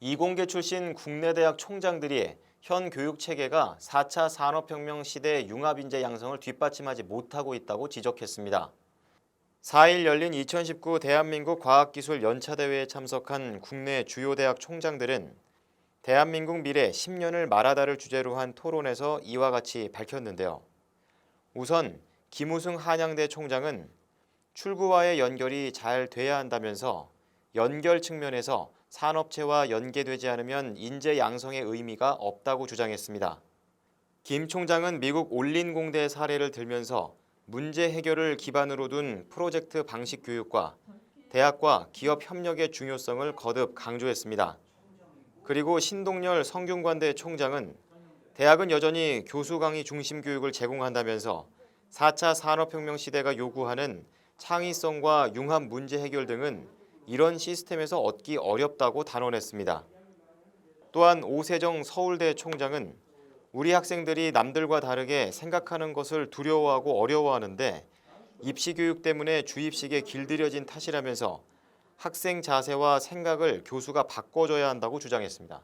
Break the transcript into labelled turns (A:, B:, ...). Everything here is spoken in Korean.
A: 이공계 출신 국내 대학 총장들이 현 교육 체계가 4차 산업혁명 시대 융합 인재 양성을 뒷받침하지 못하고 있다고 지적했습니다. 4일 열린 2019 대한민국 과학기술 연차대회에 참석한 국내 주요 대학 총장들은 대한민국 미래 10년을 말하다를 주제로 한 토론에서 이와 같이 밝혔는데요. 우선 김우승 한양대 총장은 출구와의 연결이 잘 돼야 한다면서 연결 측면에서 산업체와 연계되지 않으면 인재 양성의 의미가 없다고 주장했습니다. 김 총장은 미국 올린공대 사례를 들면서 문제 해결을 기반으로 둔 프로젝트 방식 교육과 대학과 기업 협력의 중요성을 거듭 강조했습니다. 그리고 신동열 성균관대 총장은 대학은 여전히 교수 강의 중심 교육을 제공한다면서 4차 산업혁명 시대가 요구하는 창의성과 융합 문제 해결 등은 이런 시스템에서 얻기 어렵다고 단언했습니다. 또한 오세정 서울대 총장은 우리 학생들이 남들과 다르게 생각하는 것을 두려워하고 어려워하는데 입시 교육 때문에 주입식에 길들여진 탓이라면서 학생 자세와 생각을 교수가 바꿔줘야 한다고 주장했습니다.